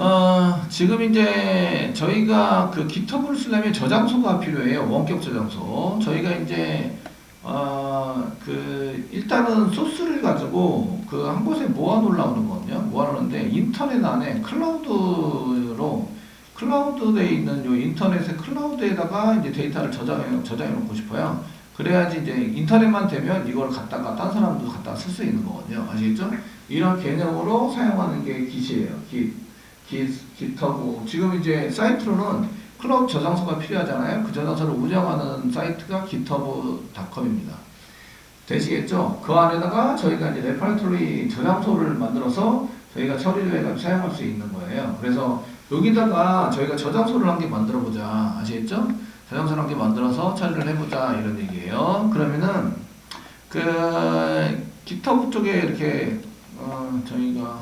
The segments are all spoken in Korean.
어, 지금 이제 저희가 그 깃허브를 쓰려면 저장소가 필요해요. 원격 저장소. 저희가 이제 어, 그 일단은 소스를 가지고 그 한 곳에 모아 놓으려고 거든요. 모아 놓는데 인터넷 안에 클라우드로 클라우드에 있는 요 인터넷의 클라우드에다가 이제 데이터를 저장해 저장해 놓고 싶어요. 그래야지 이제 인터넷만 되면 이걸 갖다가 딴 사람도 갖다 쓸수 있는 거거든요. 아시겠죠? 이런 개념으로 사용하는 게 깃이에요. 깃, 깃, 깃하고 지금 이제 사이트로는 클라우드 저장소가 필요하잖아요. 그 저장소를 운영하는 사이트가 github.com입니다. 되시겠죠? 그 안에다가 저희가 이제 레파토리 저장소를 만들어서 저희가 처리를 해가지고 사용할 수 있는 거예요. 그래서 여기다가 저희가 저장소를 한 개 만들어 보자. 아시겠죠? 저장소를 한 개 만들어서 처리를 해보자. 이런 얘기예요. 그러면은, 그, GitHub 쪽에 이렇게, 어, 저희가,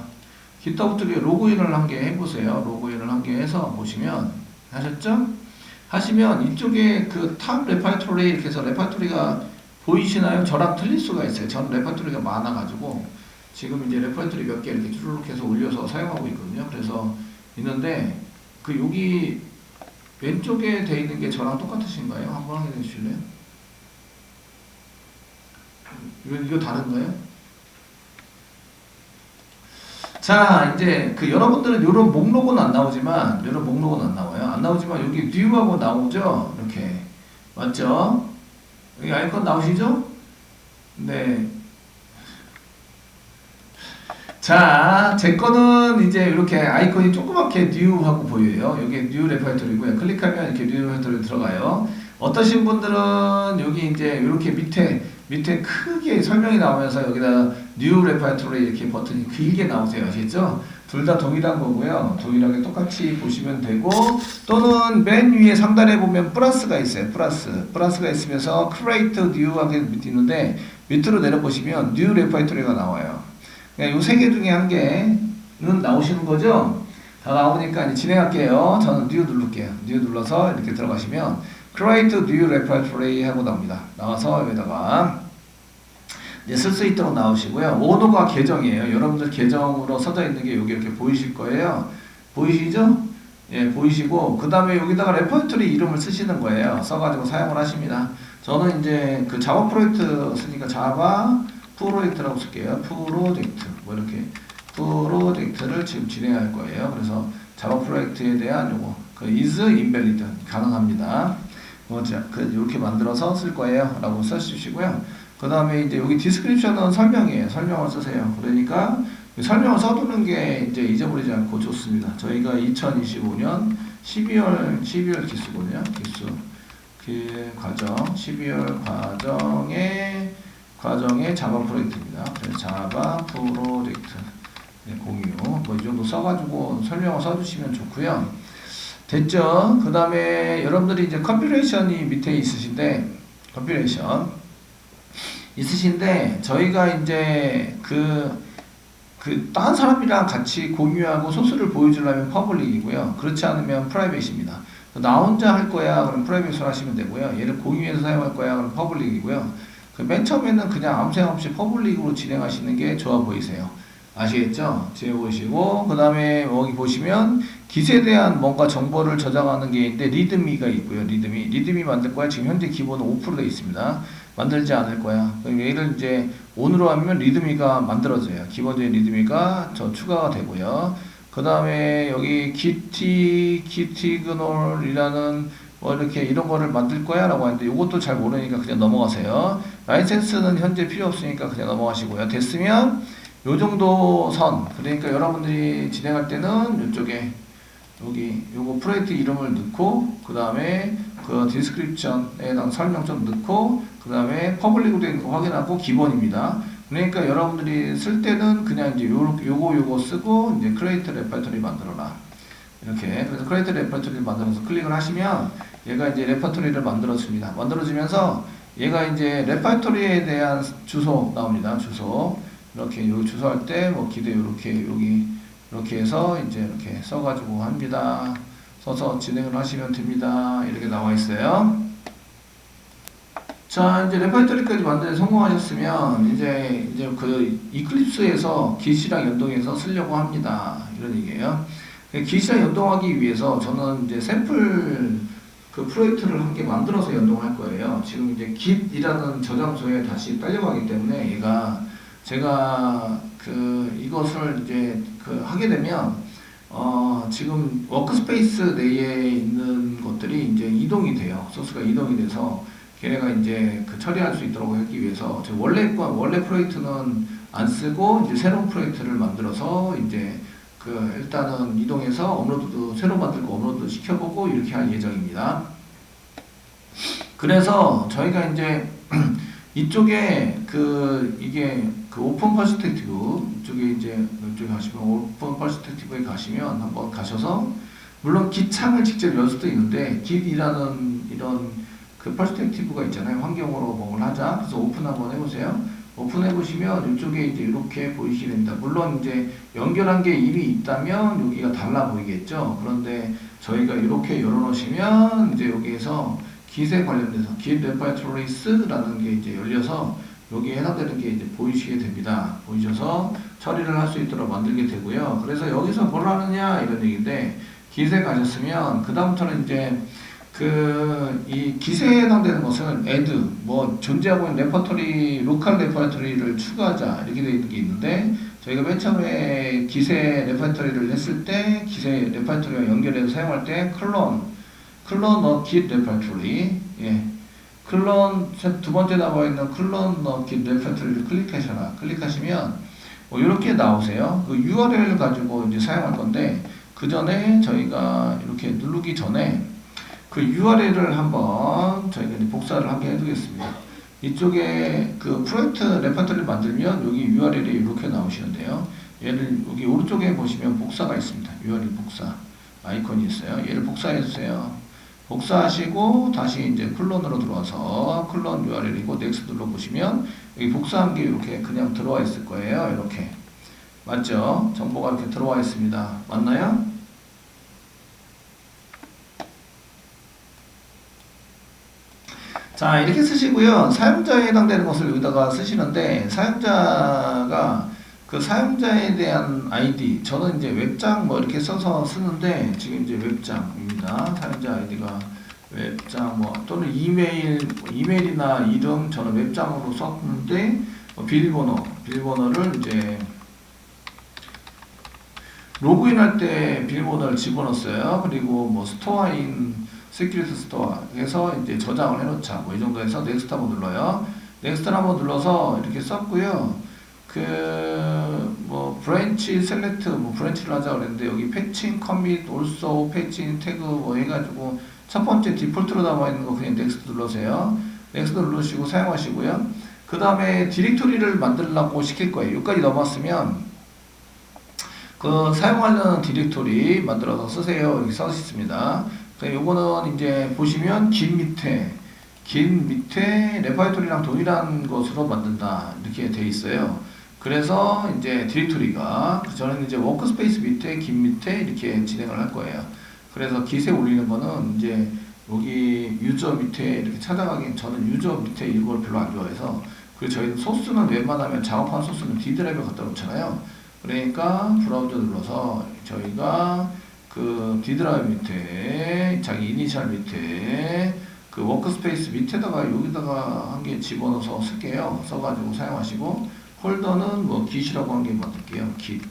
쪽에 로그인을 한 개 해보세요. 로그인을 한 개 해서 보시면, 하셨죠? 하시면 이쪽에 그 탑 레파토리 이렇게 해서 레파토리가 보이시나요? 저랑 틀릴 수가 있어요. 저는 레파토리가 많아가지고 지금 이제 레파토리 몇 개 이렇게 쭈르륵 해서 올려서 사용하고 있거든요. 그래서 있는데 그 여기 왼쪽에 돼 있는 게 저랑 똑같으신가요? 한번 확인해 주실래요? 이거, 이거 다른가요? 자, 이제 그 여러분들은 이런 목록은 안 나오지만 이런 목록은 안 나와요. 안 나오지만 여기 뷰하고 나오죠. 이렇게 맞죠? 여기 아이콘 나오시죠? 네. 자, 제 거는 이제 이렇게 아이콘이 조그맣게 뉴하고 보여요. 여기 뉴 레퍼토리고요. 클릭하면 이렇게 뉴 레퍼토리 들어가요. 어떠신 분들은 여기 이제 이렇게 밑에 밑에 크게 설명이 나오면서 여기다 뉴 레퍼토리 이렇게 버튼이 길게 나오세요. 아시겠죠? 둘 다 동일한 거고요. 동일하게 똑같이 보시면 되고 또는 맨 위에 상단에 보면 플러스가 있어요. 플러스. 플러스가 있으면서 create new하게 밑에 있는데 밑으로 내려보시면 new 레퍼토리가 나와요. 이세개 중에 한 개는 나오시는 거죠? 다 나오니까 이제 진행할게요. 저는 new 누를게요. new 눌러서 이렇게 들어가시면 create new repertory 하고 나옵니다. 나와서 여기다가 이제 쓸 수 있도록 나오시고요. 오도가 계정이에요. 여러분들 계정으로 써져 있는 게 여기 이렇게 보이실 거예요. 보이시죠? 예, 보이시고 그 다음에 여기다가 레퍼토리 이름을 쓰시는 거예요. 써가지고 사용을 하십니다. 저는 이제 그 자바 프로젝트 쓰니까 자바 프로젝트라고 쓸게요. 프로젝트 뭐 이렇게 프로젝트를 지금 진행할 거예요. 그래서 자바 프로젝트에 대한 요거 그 is invalid 가능합니다. 뭐 자, 그 이렇게 만들어서 쓸 거예요 라고 써주시고요. 그 다음에 이제 여기 디스크립션은 설명이에요. 설명을 쓰세요. 그러니까 설명을 써두는 게 이제 잊어버리지 않고 좋습니다. 저희가 2025년 12월 12월 기수거든요. 기수 그 과정 12월 과정의 과정의 자바 프로젝트입니다. 그래서 자바 프로젝트 네, 공유 뭐 이 정도 써가지고 설명을 써주시면 좋고요. 됐죠? 그 다음에 여러분들이 이제 컴퓨레이션이 밑에 있으신데 컴퓨레이션 있으신데 저희가 이제 그그 다른 사람이랑 같이 공유하고 소스를 보여주려면 퍼블릭이고요. 그렇지 않으면 프라이빗입니다. 나 혼자 할 거야 그럼 프라이빗으로 하시면 되고요. 얘를 공유해서 사용할 거야 그럼 퍼블릭이고요. 그 맨 처음에는 그냥 아무 생각 없이 퍼블릭으로 진행하시는 게 좋아 보이세요. 아시겠죠? 뒤에 보시고 그 다음에 여기 보시면 깃에 대한 뭔가 정보를 저장하는 게 있는데 리드미가 있고요. 리드미 리드미 만들 거야. 지금 현재 기본은 5%돼 있습니다. 만들지 않을 거야. 그럼 얘를 이제 온으로 하면 리드미가 만들어져요. 기본적인 리드미가 저 추가가 되고요. 그 다음에 여기 기티 기티그놀이라는 뭐 이렇게 이런 거를 만들 거야 라고 하는데 이것도 잘 모르니까 그냥 넘어가세요. 라이센스는 현재 필요 없으니까 그냥 넘어가시고요. 됐으면 요 정도 선 그러니까 여러분들이 진행할 때는 이쪽에 여기 요거 프로젝트 이름을 넣고 그 다음에 그 디스크립션에 대한 설명 좀 넣고 그 다음에 퍼블릭으로 된거 확인하고 기본입니다. 그러니까 여러분들이 쓸 때는 그냥 이제 요, 요거 요거 쓰고 이제 크레이트 레퍼토리 만들어라 이렇게 그래서 크레이트 레퍼토리를 만들어서 클릭을 하시면 얘가 이제 레퍼토리를 만들어줍니다. 만들어주면서 얘가 이제 레퍼토리에 대한 주소 나옵니다. 주소 이렇게 요 주소 할 때 뭐 기대 이렇게 여기 이렇게 해서 이제 이렇게 써가지고 합니다. 써서 진행을 하시면 됩니다. 이렇게 나와 있어요. 자, 이제 레퍼토리까지 만드는 성공하셨으면 이제 이제 그 이클립스에서 기시랑 연동해서 쓰려고 합니다. 이런 얘기예요. 기시랑 연동하기 위해서 저는 이제 샘플 그 프로젝트를 함께 만들어서 연동할 거예요. 지금 이제 git이라는 저장소에 다시 딸려가기 때문에 얘가 제가 그 이것을 이제 그 하게 되면 어 지금 워크스페이스 내에 있는 것들이 이제 이동이 돼요. 소스가 이동이 돼서 걔네가 이제 그 처리할 수 있도록 하기 위해서 제 원래 거 원래 프로젝트는 안 쓰고 이제 새로운 프로젝트를 만들어서 이제 그 일단은 이동해서 업로드도 새로 만들고 업로드 시켜보고 이렇게 할 예정입니다. 그래서 저희가 이제 이쪽에 그 이게 그 오픈 퍼스펙티브 이쪽에 이제 이쪽에 가시면 오픈 퍼스펙티브에 가시면 한번 가셔서 물론 기창을 직접 열 수도 있는데 git이라는 이런 그 퍼스펙티브가 있잖아요. 환경으로 뭔걸 하자. 그래서 오픈 한번 해보세요. 오픈해 보시면 이쪽에 이제 이렇게 보이시게 됩니다. 물론 이제 연결한 게 이미 있다면 여기가 달라 보이겠죠. 그런데 저희가 이렇게 열어놓으시면 이제 여기에서 기세 관련돼서 git repositoриes라는 게 이제 열려서 여기에 해당되는 게 이제 보이시게 됩니다. 보이셔서 처리를 할 수 있도록 만들게 되고요. 그래서 여기서 뭘 하느냐 이런 얘기인데 기세 가셨으면 그 다음부터는 이제 그 이 기세에 해당되는 것은 add 뭐 존재하고 있는 레퍼토리 로컬 레퍼토리를 추가하자 이렇게 되어 있는 게 있는데 저희가 맨 처음에 기세 레퍼토리를 했을 때 기세 레퍼토리와 연결해서 사용할 때 클론 클론 어 git 레퍼토리 예 클론 세- 두 번째 나와 있는 클론 어 git 레퍼토리를 클릭하셔라 클릭하시면 뭐 이렇게 나오세요 그 URL 가지고 이제 사용할 건데 그 전에 저희가 이렇게 누르기 전에 그 URL을 한번 저희가 이제 복사를 함께 해두겠습니다. 이쪽에 그 프로젝트 레퍼토리를 만들면 여기 URL이 이렇게 나오시는데요. 얘를 여기 오른쪽에 보시면 복사가 있습니다. URL 복사 아이콘이 있어요. 얘를 복사해 주세요. 복사하시고 다시 이제 클론으로 들어와서 클론 URL이고 넥스트 눌러 보시면 여기 복사한 게 이렇게 그냥 들어와 있을 거예요. 이렇게 맞죠? 정보가 이렇게 들어와 있습니다. 맞나요? 자 이렇게 쓰시고요 사용자에 해당되는 것을 여기다가 쓰시는데 사용자가 그 사용자에 대한 아이디 저는 이제 웹장 뭐 이렇게 써서 쓰는데 지금 이제 웹장입니다. 사용자 아이디가 웹장 뭐 또는 이메일 뭐 이메일이나 이름 저는 웹장으로 썼는데 뭐 비밀번호 비밀번호를 이제 로그인할 때 비밀번호를 집어넣었어요. 그리고 뭐 스토어인 시크릿 스토어 해서 이제 저장을 해놓자. 뭐 이 정도 해서 넥스트 한번 눌러요. 넥스트 한번 눌러서 이렇게 썼고요 그뭐 브랜치 셀렉트 뭐 브랜치를 하자 그랬는데 여기 패칭 커밋 올소 패칭 태그 뭐 해가지고 첫 번째 디폴트로 나와 있는 거 그냥 넥스트 눌러세요. 넥스트 누르시고 사용하시고요. 그 다음에 디렉토리를 만들려고 시킬 거예요. 여기까지 넘었으면 그 사용하려는 디렉토리 만들어서 쓰세요. 이렇게 써 있습니다. 자, 요거는 이제 보시면 긴 밑에 긴 밑에 레파이토리랑 동일한 것으로 만든다. 이렇게 돼 있어요. 그래서 이제 디렉토리가 저는 이제 워크스페이스 밑에 긴 밑에 이렇게 진행을 할 거예요. 그래서 기세 올리는 거는 이제 여기 유저 밑에 이렇게 찾아가긴 저는 유저 밑에 이걸 별로 안 좋아해서 그리고 저희는 소스는 웬만하면 작업한 소스는 D 드라이브 갖다 놓잖아요. 그러니까 브라우저 눌러서 저희가 그 D 드라이브 밑에 자기 이니셜 밑에 그 워크스페이스 밑에다가 여기다가 한 개 집어넣어서 쓸게요. 써가지고 사용하시고 폴더는 뭐 git이라고 한개 만들게요. git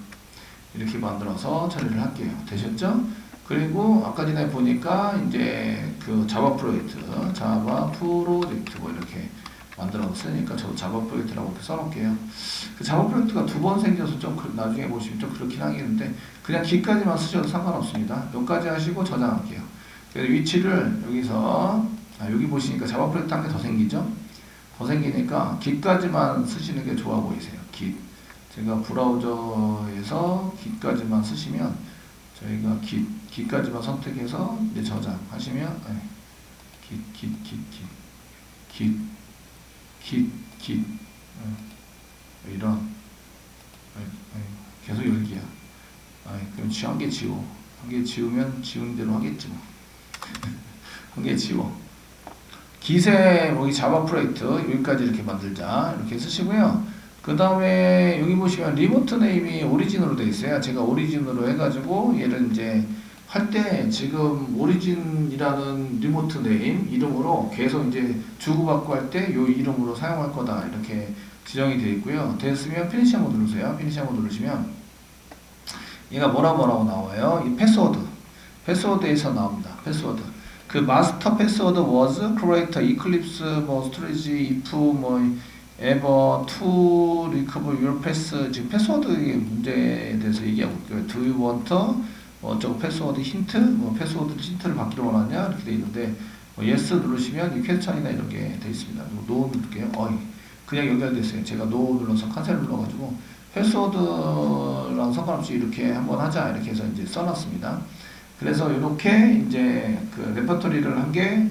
이렇게 만들어서 처리를 할게요. 되셨죠? 그리고 아까 전에 보니까 이제 그 자바 프로젝트, 자바 프로젝트 뭐 이렇게 만들어서 쓰니까 저도 자바 프로젝트라고 이렇게 써놓을게요. 그 자바 프로젝트가 두 번 생겨서 좀 그- 나중에 보시면 좀 그렇긴 하겠는데 그냥 기까지만 쓰셔도 상관없습니다. 여기까지 하시고 저장할게요. 위치를 여기서 아, 여기 보시니까 자바 프로젝트 한 개 더 생기죠? 더 생기니까 기까지만 쓰시는 게 좋아 보이세요. 기. 제가 브라우저에서 기까지만 쓰시면 저희가 기, 기까지만 선택해서 이제 저장하시면 네. 기, 기, 기, 기, 기, 기, 기, 어, 이런 어, 어, 계속 열기야. 아, 그럼 지- 한개 지워. 한 개 지우면 지운 대로 하겠지 뭐. 한 개 지워. 기세 여기 자바 프로젝트 여기까지 이렇게 만들자 이렇게 쓰시고요. 그 다음에 여기 보시면 리모트 네임이 오리진으로 되어 있어요. 제가 오리진으로 해가지고 얘를 이제 할 때 지금 오리진이라는 리모트 네임 이름으로 계속 이제 주고받고 할때이 이름으로 사용할 거다 이렇게 지정이 되어 있고요. 됐으면 피니시 한번 누르세요. 피니시 한번 누르시면 얘가 뭐라 뭐라고 나와요. 이 패스워드 패스워드에서 나옵니다. 패스워드 그 마스터 패스워드 was create eclipse 뭐 storage if 뭐 ever to recover your pass 지금 패스워드 문제에 대해서 얘기하고 있고요. Do you 뭐 어쩌고 패스워드 힌트 뭐 패스워드 힌트를 받기를 원하냐 이렇게 돼 있는데 뭐 yes 누르시면 이 퀘스천이나 이런 게 돼 있습니다. no 누를게요. 어이 그냥 연결됐어요. 제가 no 눌러서 칸셀 눌러가지고 패스워드랑 상관없이 이렇게 한번 하자 이렇게 해서 이제 써놨습니다. 그래서 이렇게 이제 그 레퍼토리를 한게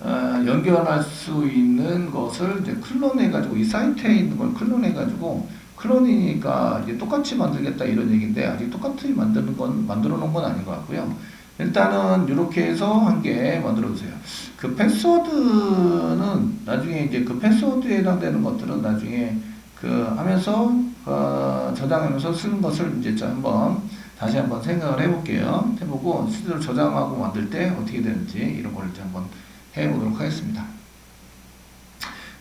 어, 연결할 수 있는 것을 이제 클론해가지고 이 사이트에 있는 걸 클론해가지고 클론이니까 이제 똑같이 만들겠다 이런 얘기인데 아직 똑같이 만드는 건 만들어 놓은 건 아닌 것 같고요. 일단은 이렇게 해서 한 개 만들어 주세요. 그 패스워드는 나중에 이제 그 패스워드에 해당되는 것들은 나중에 그 하면서 어, 저장하면서 쓰는 것을 이제 좀 한번 다시 한번 생각을 해볼게요. 해보고 실제로 저장하고 만들 때 어떻게 되는지 이런 걸 이제 한번 해보도록 하겠습니다.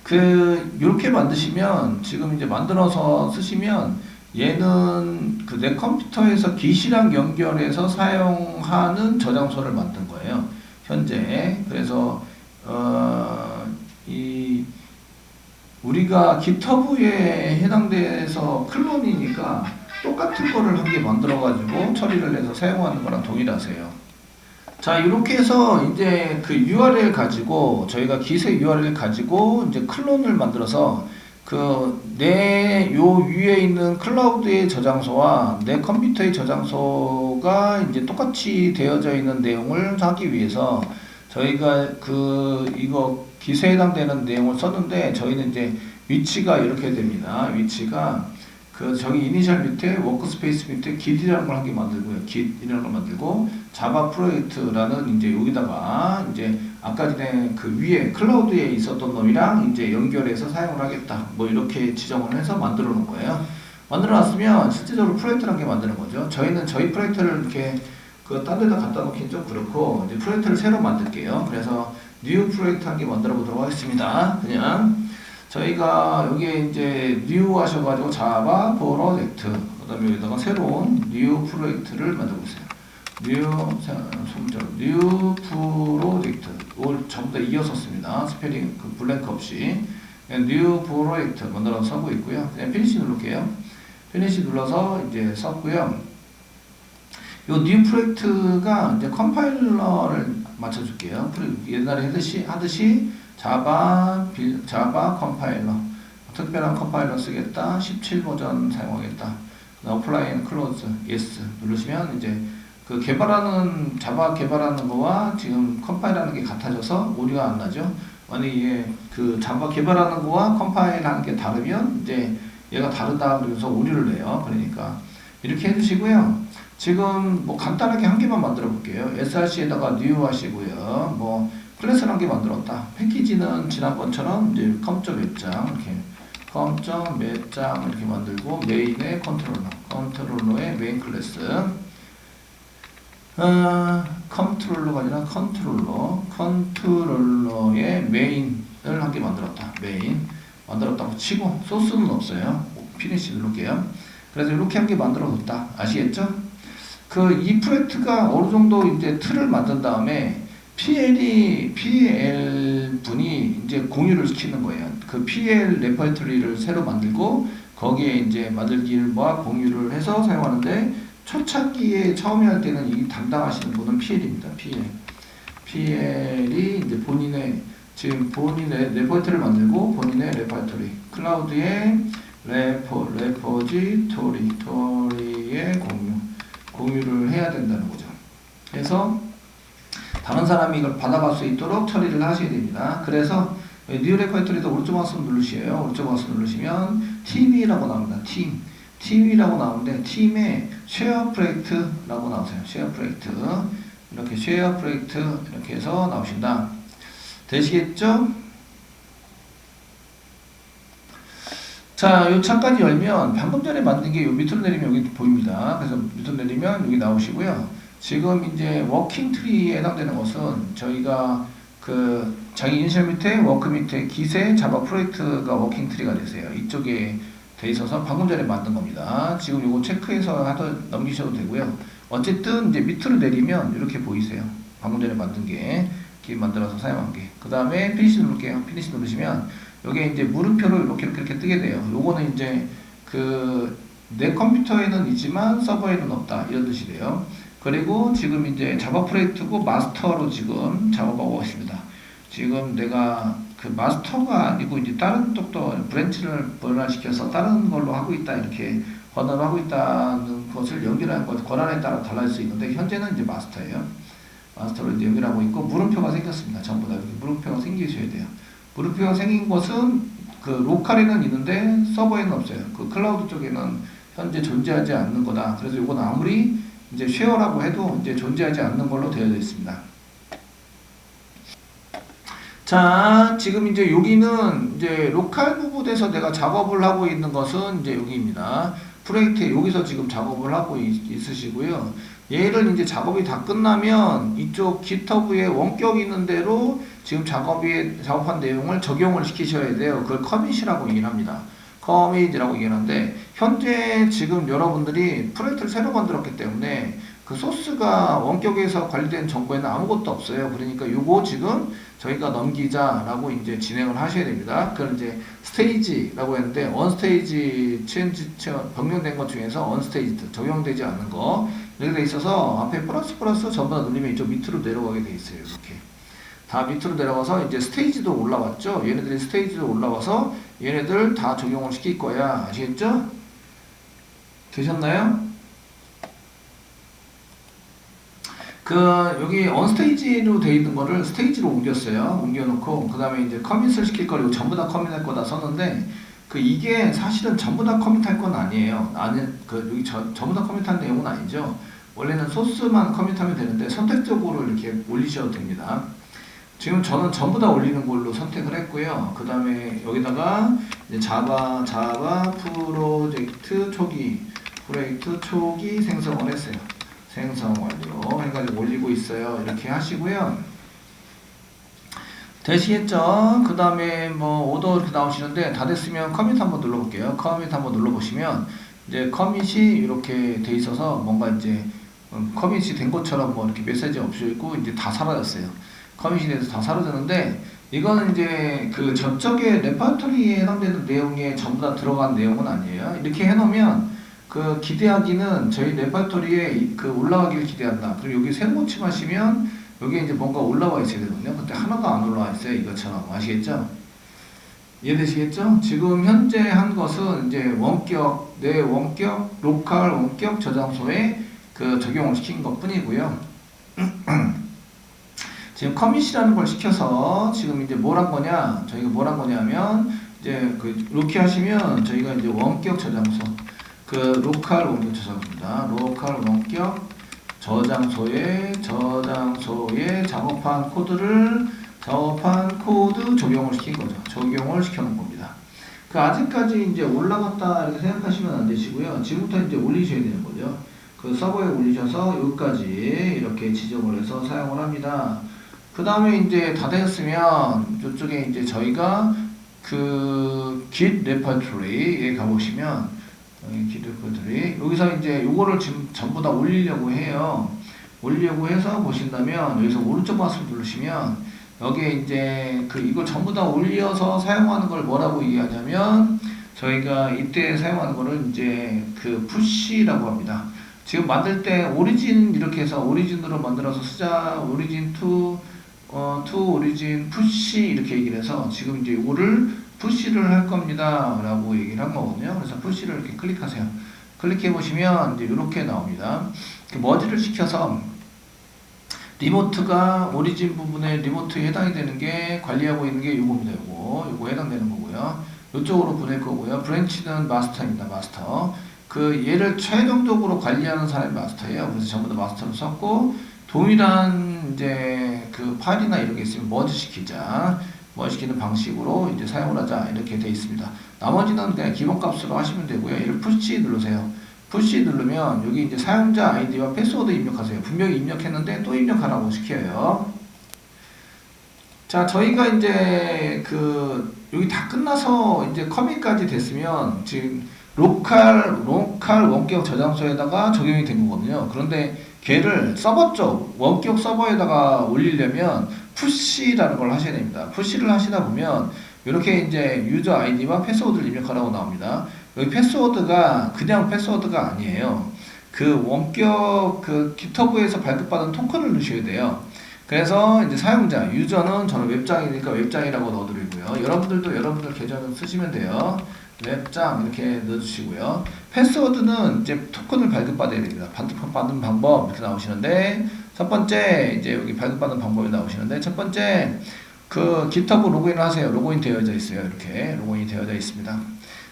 그 이렇게 만드시면 지금 이제 만들어서 쓰시면 얘는 그 내 컴퓨터에서 기시랑 연결해서 사용하는 저장소를 만든 거예요. 현재 그래서 어, 이 우리가 GitHub에 해당돼서 클론이니까 똑같은 거를 한 개 만들어 가지고 처리를 해서 사용하는 거랑 동일하세요. 자 이렇게 해서 이제 그 URL 가지고 저희가 기세 URL 가지고 이제 클론을 만들어서 그 내 요 위에 있는 클라우드의 저장소와 내 컴퓨터의 저장소가 이제 똑같이 되어져 있는 내용을 하기 위해서 저희가 그 이거 기세에 해당되는 내용을 썼는데 저희는 이제 위치가 이렇게 됩니다. 위치가 그 저기 이니셜 밑에 워크스페이스 밑에 git이라는 걸 한 개 만들고요. git이라는 걸 만들고 자바 프로젝트라는 이제 여기다가 이제 아까 전에 그 위에 클라우드에 있었던 놈이랑 이제 연결해서 사용을 하겠다. 뭐 이렇게 지정을 해서 만들어 놓은 거예요. 만들어 놨으면 실제적으로 프로젝트라는 게 만드는 거죠. 저희는 저희 프로젝트를 이렇게 그딴 데다 갖다 놓긴 좀 그렇고 이제 프로젝트를 새로 만들게요. 그래서 뉴 프로젝트 한 개 만들어 보도록 하겠습니다. 그냥 저희가 여기에 이제 new 하셔가지고 자바 프로젝트 그다음에 여기다가 새로운 new 프로젝트를 만들고 있어요. new new 프로젝트 이걸 전부 다 이어서 씁니다. 스페링 그 블랭크 없이 new 프로젝트 만들어서 하고 있고요. 그냥 피니시 누를게요. 피니시 눌러서 이제 썼고요. 요 new 프로젝트가 이제 컴파일러를 맞춰줄게요. 옛날에 하듯이 하듯이 자바 빌 자바 컴파일러. 특별한 컴파일러 쓰겠다? 17 버전 사용하겠다. 어플라인 클로즈 예스 누르시면 이제 그 개발하는 자바 개발하는 거와 지금 컴파일하는 게 같아져서 오류가 안 나죠? 만약에 그 자바 개발하는 거와 컴파일하는 게 다르면 이제 얘가 다르다 그래서 오류를 내요. 그러니까 이렇게 해주시고요. 지금 뭐 간단하게 한 개만 만들어 볼게요. Src에다가 new 하시고요. 뭐 한개 만들었다. 패키지는 지난번처럼 이제 컴점 몇 장 이렇게 컴점 몇 장 이렇게 만들고 메인의 컨트롤러, 컨트롤러의 메인 클래스. 어, 컨트롤러가 아니라 컨트롤러, 컨트롤러의 메인을 한 개 만들었다. 메인 만들었다고 치고 소스는 없어요. 피니시 누를게요. 그래서 이렇게 한 개 만들어뒀다. 아시겠죠? 그 이 프로젝트가 어느 정도 이제 틀을 만든 다음에 PL이 PL 분이 이제 공유를 시키는 거예요. 그 PL 레퍼토리를 새로 만들고 거기에 이제 만들기와 공유를 해서 사용하는데 초창기에 처음에 할 때는 이 담당하시는 분은 PL입니다. PL. PL이 이제 본인의 지금 본인의 레퍼토리를 만들고 본인의 레퍼토리 클라우드의 레포 레포지토리 토리의 공유 공유를 해야 된다는 거죠. 그래서 다른 사람이 이걸 받아갈 수 있도록 처리를 하셔야 됩니다. 그래서 뉴 레퍼토리도 오른쪽 마우스 누르시에요. 오른쪽 마우스 누르시면 팀이라고 나옵니다. 팀. 팀이라고 나오는데 팀에 쉐어 프로젝트라고 나오세요. 쉐어 프로젝트. 이렇게 쉐어 프로젝트 이렇게 해서 나오신다. 되시겠죠? 자, 요 창까지 열면 방금 전에 만든 게 요 밑으로 내리면 여기 보입니다. 그래서 밑으로 내리면 여기 나오시고요. 지금 이제 워킹 트리에 해당되는 것은 저희가 그 자기 이니셜 밑에 워크 밑에 기세 자바 프로젝트가 워킹 트리가 되세요. 이쪽에 돼 있어서 방금 전에 만든 겁니다. 지금 요거 체크해서 하더 넘기셔도 되고요. 어쨌든 이제 밑으로 내리면 이렇게 보이세요. 방금 전에 만든 게 이렇게 만들어서 사용한 게. 그 다음에 피니시 누를게요. 피니시 누르시면 여기에 이제 물음표를 이렇게 이렇게, 이렇게 뜨게 돼요. 요거는 이제 그 내 컴퓨터에는 있지만 서버에는 없다 이런 뜻이 돼요. 그리고 지금 이제 자바 프로젝트고 마스터로 지금 작업하고 있습니다. 지금 내가 그 마스터가 아니고 이제 다른 쪽도 브랜치를 변환시켜서 다른 걸로 하고 있다 이렇게 번호를 하고 있다는 것을 연결하는 것 권한에 따라 달라질 수 있는데 현재는 이제 마스터예요. 마스터로 이제 연결하고 있고 물음표가 생겼습니다. 전부 다 물음표가 생기셔야 돼요. 물음표가 생긴 것은 그 로컬에는 있는데 서버에는 없어요. 그 클라우드 쪽에는 현재 존재하지 않는 거다. 그래서 이건 아무리 이제 쉐어라고 해도 이제 존재하지 않는 걸로 되어 있습니다. 자, 지금 이제 여기는 이제 로컬 부분에서 내가 작업을 하고 있는 것은 이제 여기입니다. 프로젝트에 여기서 지금 작업을 하고 있, 있으시고요. 얘를 이제 작업이 다 끝나면 이쪽 GitHub에 원격 있는 대로 지금 작업이 작업한 내용을 적용을 시키셔야 돼요. 그걸 커밋이라고 얘기를 합니다. 커밋이라고 얘기하는데 현재 지금 여러분들이 프로젝트를 새로 만들었기 때문에 그 소스가 원격에서 관리된 정보에는 아무것도 없어요. 그러니까 요거 지금 저희가 넘기자라고 이제 진행을 하셔야 됩니다. 그걸 이제 스테이지라고 했는데 언 스테이지 체인지 변경된 것 중에서 언 스테이지 적용되지 않는 거 이렇게 돼 있어서 앞에 플러스 플러스 전부 다 누르면 이쪽 밑으로 내려가게 돼 있어요. 이렇게 다 밑으로 내려가서 이제 스테이지도 올라왔죠. 얘네들이 스테이지도 올라와서 얘네들 다 적용을 시킬 거야. 아시겠죠? 되셨나요? 그 여기 언스테이지로 돼 있는 거를 스테이지로 옮겼어요. 옮겨놓고 그 다음에 이제 커밋을 시킬 거를 전부 다 커밋할 거다 썼는데 그 이게 사실은 전부 다 커밋할 건 아니에요. 나는 그 여기 저, 전부 다 커밋한 내용은 아니죠. 원래는 소스만 커밋하면 되는데 선택적으로 이렇게 올리셔도 됩니다. 지금 저는 전부 다 올리는 걸로 선택을 했고요. 그 다음에 여기다가 자바 자바 프로젝트 초기 프로젝트 초기 생성을 했어요. 생성 완료 해가지고 올리고 있어요. 이렇게 하시고요. 되시겠죠? 그 다음에 뭐 오더 이렇게 나오시는데 다 됐으면 커밋 한번 눌러볼게요. 커밋 한번 눌러보시면 이제 커밋이 이렇게 돼 있어서 뭔가 이제 음, 커밋이 된 것처럼 뭐 이렇게 메시지 없이 있고 이제 다 사라졌어요. 돼서 다 사라졌는데 이거는 이제 그 저쪽에 레파토리에 해당되는 내용에 전부 다 들어간 내용은 아니에요. 이렇게 해놓으면 그 기대하기는 저희 레파토리에 그 올라가기를 기대한다. 그리고 여기 세모 침 하시면 여기 이제 뭔가 올라와 있어야 되거든요. 근데 하나도 안 올라와 있어요. 이것처럼 아시겠죠? 이해되시겠죠? 지금 현재 한 것은 이제 원격 내 원격 로컬 원격 저장소에 그 적용을 시킨 것 뿐이고요. 지금 커밋이라는 걸 시켜서 지금 이제 뭘 한 거냐? 저희가 뭘 한 거냐면 이제 그 로키 하시면 저희가 이제 원격 저장소 그 로컬 원격 저장소입니다. 로컬 원격 저장소에 저장소에 작업한 코드를 작업한 코드 적용을 시킨 거죠. 적용을 시켜놓은 겁니다. 그 아직까지 이제 올라갔다 이렇게 생각하시면 안 되시고요. 지금부터 이제 올리셔야 되는 거죠. 그 서버에 올리셔서 여기까지 이렇게 지정을 해서 사용을 합니다. 그 다음에 이제 다 됐으면 이쪽에 이제 저희가 그 git repository에 가보시면 여기 git repository 여기서 이제 요거를 지금 전부 다 올리려고 해요. 올리려고 해서 보신다면 여기서 오른쪽 마우스 누르시면 여기에 이제 그 이걸 전부 다 올려서 사용하는 걸 뭐라고 얘기하냐면 저희가 이때 사용하는 거를 이제 그 푸시라고 합니다. 지금 만들 때 오리진 이렇게 해서 오리진으로 만들어서 쓰자 오리진 투 어, to origin push 이렇게 얘기를 해서 지금 이제 이거를 푸시를 할 겁니다 라고 얘기를 한 거거든요. 그래서 푸시를 이렇게 클릭하세요. 클릭해 보시면 이제 이렇게 나옵니다. 머지를 시켜서 리모트가 오리진 부분에 리모트에 해당이 되는 게 관리하고 있는 게 요겁니다 요거. 요거 해당되는 거고요. 이쪽으로 보낼 거고요. 브랜치는 마스터입니다 마스터 그 얘를 최종적으로 관리하는 사람이 마스터예요. 그래서 전부 다 마스터를 썼고 동일한 이제 그 파일이나 이런 게 있으면 머지 시키자. 부활시키는 방식으로 이제 사용을 하자 이렇게 돼 있습니다. 나머지는 그냥 기본 값으로 하시면 되고요. 얘를 푸시 누르세요. 푸시 누르면 여기 이제 사용자 아이디와 패스워드 입력하세요. 분명히 입력했는데 또 입력하라고 시켜요. 자, 저희가 이제 그 여기 다 끝나서 이제 커밋까지 됐으면 지금 로컬 로컬 원격 저장소에다가 적용이 된 거거든요. 그런데 걔를 서버 쪽 원격 서버에다가 올리려면 푸시라는 걸 하셔야 됩니다. 푸시를 하시다 보면 이렇게 이제 유저 아이디와 패스워드를 입력하라고 나옵니다. 여기 패스워드가 그냥 패스워드가 아니에요. 그 원격 그 깃허브에서 발급받은 토큰을 넣으셔야 돼요. 그래서 이제 사용자, 유저는 저는 웹장이니까 웹장이라고 넣어드리고요. 여러분들도 여러분들 계정을 쓰시면 돼요. 웹장 이렇게 넣어주시고요. 패스워드는 이제 토큰을 발급받아야 됩니다. 발급받는 방법 이렇게 나오시는데 첫 번째 이제 여기 발급받는 방법이 나오시는데 첫 번째 그 GitHub 로그인을 하세요. 로그인 되어져 있어요. 이렇게 로그인이 되어져 있습니다.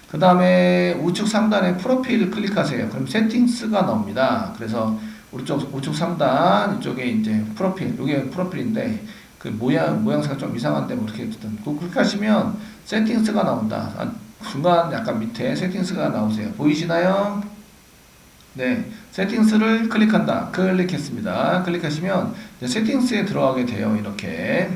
그 다음에 우측 상단에 프로필 클릭하세요. 그럼 세팅스가 나옵니다. 그래서 우측 우측 상단 이쪽에 이제 프로필 이게 프로필인데 그 모양 모양새가 좀 이상한데 뭐 이렇게 어쨌든 그거 클릭하시면 세팅스가 나온다. 아, 중간 약간 밑에 세팅스가 나오세요. 보이시나요? 네, 세팅스를 클릭한다. 클릭했습니다. 클릭하시면 세팅스에 들어가게 돼요. 이렇게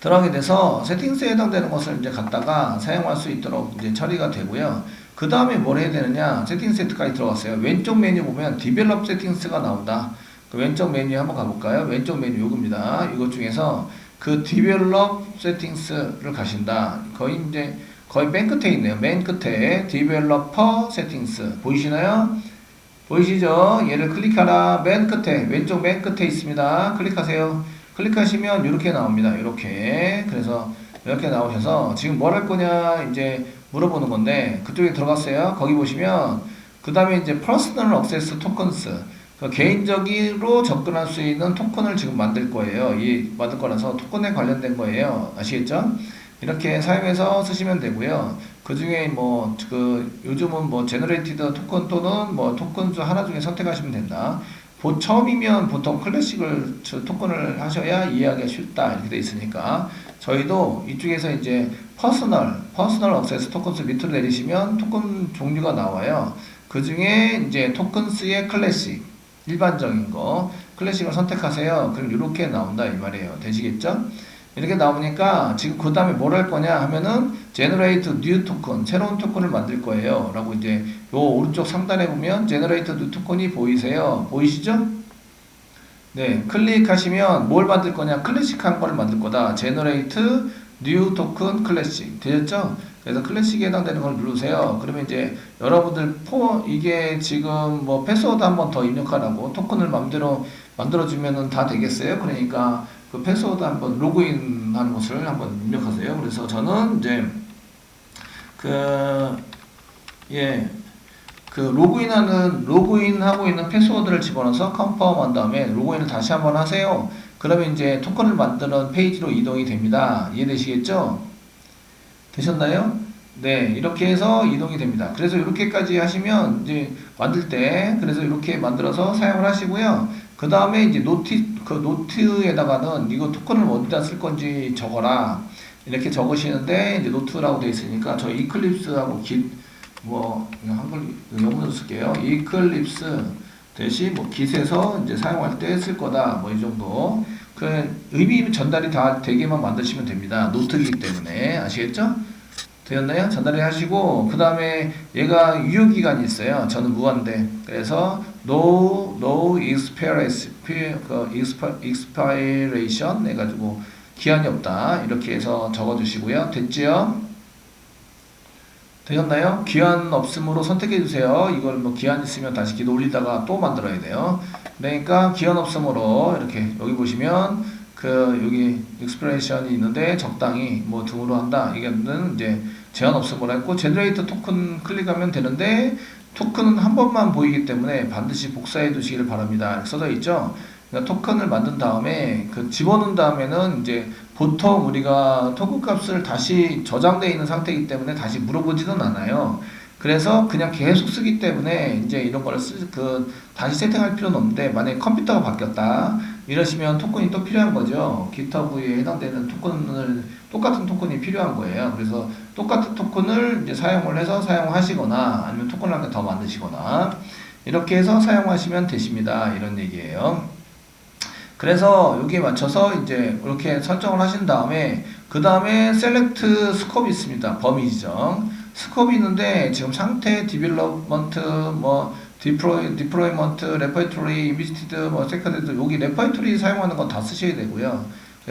들어가게 돼서 세팅스에 해당되는 것을 이제 갖다가 사용할 수 있도록 이제 처리가 되고요. 그 다음에 뭘 해야 되느냐? 세팅 세트까지 들어갔어요. 왼쪽 메뉴 보면 디벨롭 세팅스가 나온다. 그 왼쪽 메뉴 한번 가볼까요? 왼쪽 메뉴 요겁니다. 이것 중에서 그 디벨롭 세팅스를 가신다. 거의 이제 거의 맨 끝에 있네요. 맨 끝에 디벨로퍼 세팅스 보이시나요? 보이시죠? 얘를 클릭하라. 맨 끝에 왼쪽 맨 끝에 있습니다. 클릭하세요. 클릭하시면 이렇게 나옵니다. 이렇게 그래서 이렇게 나오셔서 지금 뭘 할 거냐 이제 물어보는 건데 그쪽에 들어갔어요. 거기 보시면 그 다음에 이제 퍼스널 억세스 토큰스 그 개인적으로 접근할 수 있는 토큰을 지금 만들 거예요. 이 만들 거라서 토큰에 관련된 거예요. 아시겠죠? 이렇게 사용해서 쓰시면 되고요. 그 중에 뭐 그 요즘은 뭐 제너레이티드 토큰 또는 뭐 토큰 중 하나 중에 선택하시면 된다. 보, 처음이면 보통 클래식을 저 토큰을 하셔야 이해하기가 쉽다 이렇게 돼 있으니까 저희도 이쪽에서 이제 퍼스널 퍼스널 억세스 토큰스 밑으로 내리시면 토큰 종류가 나와요. 그 중에 이제 토큰스의 클래식 일반적인 거 클래식을 선택하세요. 그럼 이렇게 나온다 이 말이에요. 되시겠죠? 이렇게 나오니까 지금 그 다음에 뭘 할 거냐 하면은 generate new token 새로운 토큰을 만들 거예요. 라고 이제 요 오른쪽 상단에 보면 generate new token이 보이세요? 보이시죠? 네 클릭하시면 뭘 만들 거냐? 클래식한 거를 만들 거다. generate new token 클래식 되셨죠? 그래서 클래식에 해당되는 걸 누르세요. 그러면 이제 여러분들 포 이게 지금 뭐 패스워드 한 번 더 입력하라고 토큰을 마음대로 만들어 주면은 다 되겠어요? 그러니까 그 패스워드 한번 로그인 하는 것을 한번 입력하세요. 그래서 저는 이제 그, 예, 그 로그인하는, 로그인하고 있는 패스워드를 집어넣어서 컨펌 한 다음에 로그인을 다시 한번 하세요. 그러면 이제 토큰을 만드는 페이지로 이동이 됩니다. 이해되시겠죠? 되셨나요? 네, 이렇게 해서 이동이 됩니다. 그래서 이렇게까지 하시면 이제 만들 때 그래서 이렇게 만들어서 사용을 하시고요. 그 다음에 이제 노트 그 노트에다가는 이거 토큰을 어디다 쓸 건지 적어라 이렇게 적으시는데 이제 노트라고 되어 있으니까 저 이클립스하고 깃뭐 한글 영문으로 쓸게요. 이클립스 대신 뭐 깃에서 이제 사용할 때 쓸 거다 뭐 이 정도 그 의미 전달이 다 되게만 만드시면 됩니다. 노트이기 때문에 아시겠죠? 되었나요? 전달을 하시고 그 다음에 얘가 유효 기간이 있어요. 저는 무한대. 그래서 no no expiration 그 expiration 해가지고 기한이 없다 이렇게 해서 적어주시고요. 됐지요? 되셨나요? 기한 없음으로 선택해 주세요. 이걸 뭐 기한 있으면 다시 기도 올리다가 또 만들어야 돼요. 그러니까 기한 없음으로 이렇게 여기 보시면 그 여기 익스프레션이 있는데 적당히 뭐 등으로 한다. 이게는 이제 제한 없음으로 했고 제너레이터 토큰 클릭하면 되는데 토큰은 한 번만 보이기 때문에 반드시 복사해 두시기를 바랍니다. 써져 있죠. 그러니까 토큰을 만든 다음에 그 집어넣은 다음에는 이제 보통 우리가 토큰 값을 다시 저장되어 있는 상태이기 때문에 다시 물어보지는 않아요. 그래서 그냥 계속 쓰기 때문에 이제 이런 거를 쓰, 그, 다시 세팅할 필요는 없는데, 만약에 컴퓨터가 바뀌었다. 이러시면 토큰이 또 필요한 거죠. GitHub에 해당되는 토큰을, 똑같은 토큰이 필요한 거예요. 그래서 똑같은 토큰을 이제 사용을 해서 사용하시거나, 아니면 토큰을 한 개 더 만드시거나, 이렇게 해서 사용하시면 되십니다. 이런 얘기예요. 그래서 여기에 맞춰서 이제 이렇게 설정을 하신 다음에 그 다음에 셀렉트 스코프 있습니다. 범위 지정. 스코프 있는데 지금 상태, 디벨롭먼트, 뭐 디프로이, 디프로이먼트, 레퍼토리, 인비스티드, 뭐 세컨드 여기 레퍼토리 사용하는 건 다 쓰셔야 되고요.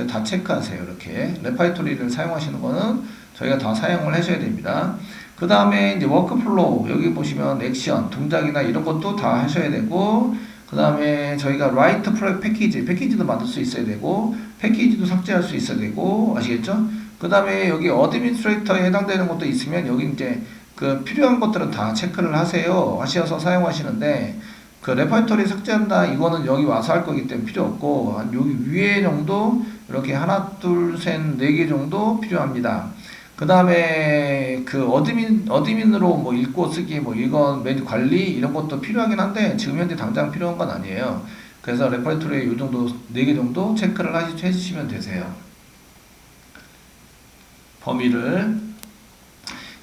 다 체크하세요. 이렇게 레퍼토리를 사용하시는 거는 저희가 다 사용을 하셔야 됩니다. 그 다음에 이제 워크플로우 여기 보시면 액션, 동작이나 이런 것도 다 하셔야 되고 그 다음에 저희가 라이트 프로 패키지, 패키지도 만들 수 있어야 되고 패키지도 삭제할 수 있어야 되고 아시겠죠? 그 다음에 여기 어드민스트레이터에 해당되는 것도 있으면 여기 이제 그 필요한 것들은 다 체크를 하세요. 하셔서 사용하시는데 그 레퍼토리 삭제한다 이거는 여기 와서 할 거기 때문에 필요 없고 한 여기 위에 정도 이렇게 하나 둘셋네 개 정도 필요합니다. 그 다음에 그 어드민 어드민으로 뭐 읽고 쓰기 뭐 이건 메뉴 관리 이런 것도 필요하긴 한데 지금 현재 당장 필요한 건 아니에요. 그래서 레퍼토리에 이 정도 네 개 정도 체크를 하시, 해주시면 되세요. 범위를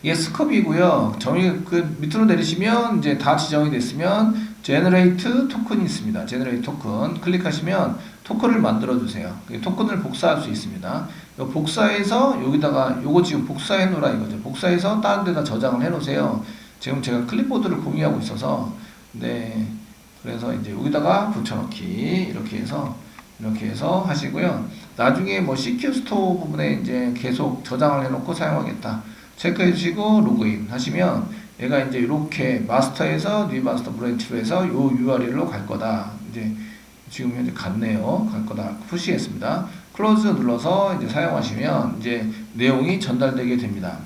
이게 스컵이고요. 정의 그 밑으로 내리시면 이제 다 지정이 됐으면 제너레이트 토큰이 있습니다. 제너레이트 토큰 클릭하시면 토큰을 만들어 주세요. 토큰을 복사할 수 있습니다. 요 복사해서 여기다가 요거 지금 복사해 놓으라 이거죠. 복사해서 다른 데다 저장을 해 놓으세요. 지금 제가 클립보드를 공유하고 있어서 네 그래서 이제 여기다가 붙여넣기 이렇게 해서 이렇게 해서 하시고요. 나중에 뭐 CQ 스토어 부분에 이제 계속 저장을 해놓고 사용하겠다. 체크해 주시고 로그인 하시면 얘가 이제 이렇게 마스터에서 뉴 마스터 브랜치로 해서 요 URL로 갈 거다. 이제 지금 현재 갔네요. 갈 거다. 푸시했습니다. 클로즈 눌러서 이제 사용하시면 이제 내용이 전달되게 됩니다.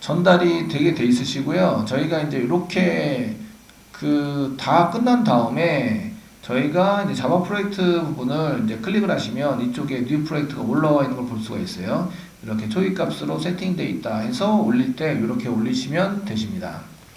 전달이 되게 돼 있으시고요. 저희가 이제 이렇게 그 다 끝난 다음에 저희가 이제 자바 프로젝트 부분을 이제 클릭을 하시면 이쪽에 뉴 프로젝트가 올라와 있는 걸 볼 수가 있어요. 이렇게 초기 값으로 세팅되어 있다 해서 올릴 때 이렇게 올리시면 되십니다.